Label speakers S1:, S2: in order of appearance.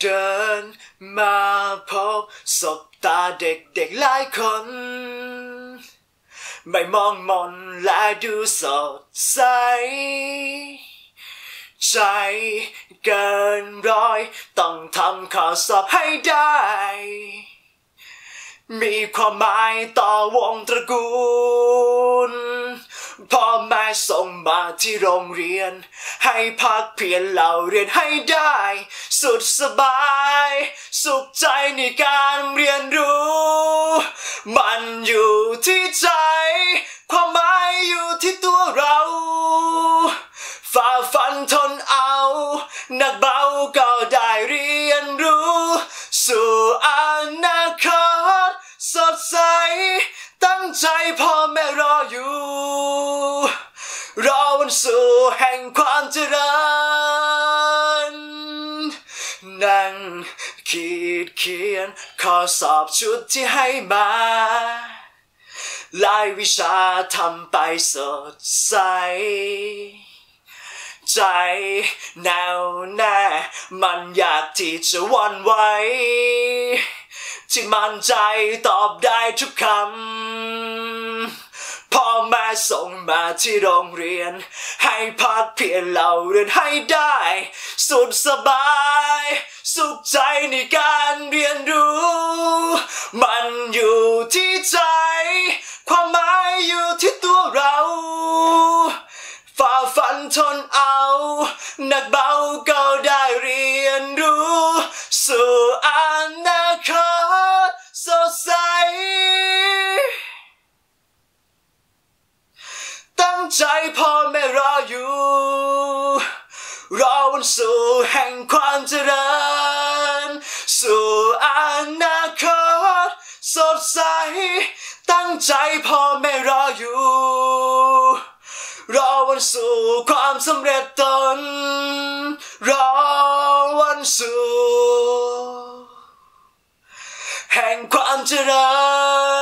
S1: เดินมาพบศบตาเด็กๆหลายคน ไม่มองมนและดูสดใส ใจเกินร้อย ต้องทำข้อสอบให้ได้ มีความหมายต่อวงตระกูล พ่อแม่ส่งมาที่โรงเรียน ให้พักเพียรเราเรียนให้ได้ สุดสบาย สุขใจในการเรียนรู้ มันอยู่ที่ใจ ความหมายอยู่ที่ตัวเราฝ่าฟันทนเอาหนักเบาก็ได้ สู่แห่งความเจริญ นั่งขีดเขียนข้อสอบชุดที่ให้มาลายวิชาทำไปสดใส ใจแน่วแน่ มันอยากที่จะวันไหวที่มั่นใจตอบได้ทุกคำ ส่งมาที่โรงเรียน ให้พักเพียรเราเรียนให้ได้ สุดสบาย สุขใจในการเรียนรู้ มันอยู่ที่ใจ ความหมายอยู่ที่ตัวเราฝ่าฟันทนเอาหนักเบาก็ได้เรียนรู้สู่ ใจพ่อแม่รออยู่รอวันสู่แห่งความเจริญ สู่อนาคตสดใส ตั้งใจพ่อแม่รออยู่ รอวันสู่ความสำเร็จตน รอวันสู่ แห่งความเจริญ